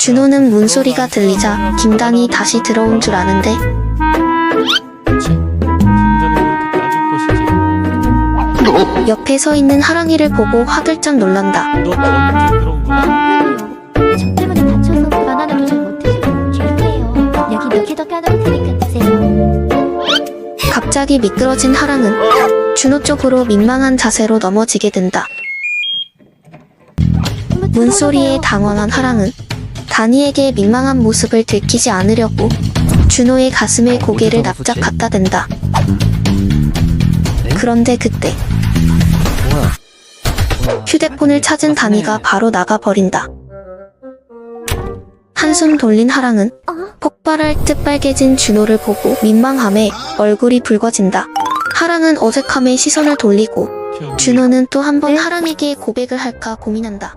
준호는 문소리가 들리자 김단이 다시 들어온 줄 아는데. 옆에 서 있는 하랑이를 보고 화들짝 놀란다. 갑자기 미끄러진 하랑은 준호 쪽으로 민망한 자세로 넘어지게 된다. 문소리에 당황한 하랑은 다니에게 민망한 모습을 들키지 않으려고 준호의 가슴에 고개를 납작 갖다 댄다. 그런데 그때 휴대폰을 찾은 다니가 바로 나가버린다. 한숨 돌린 하랑은 폭발할 듯 빨개진 준호를 보고 민망함에 얼굴이 붉어진다. 하랑은 어색함에 시선을 돌리고 준호는 또 한 번 하랑에게 고백을 할까 고민한다.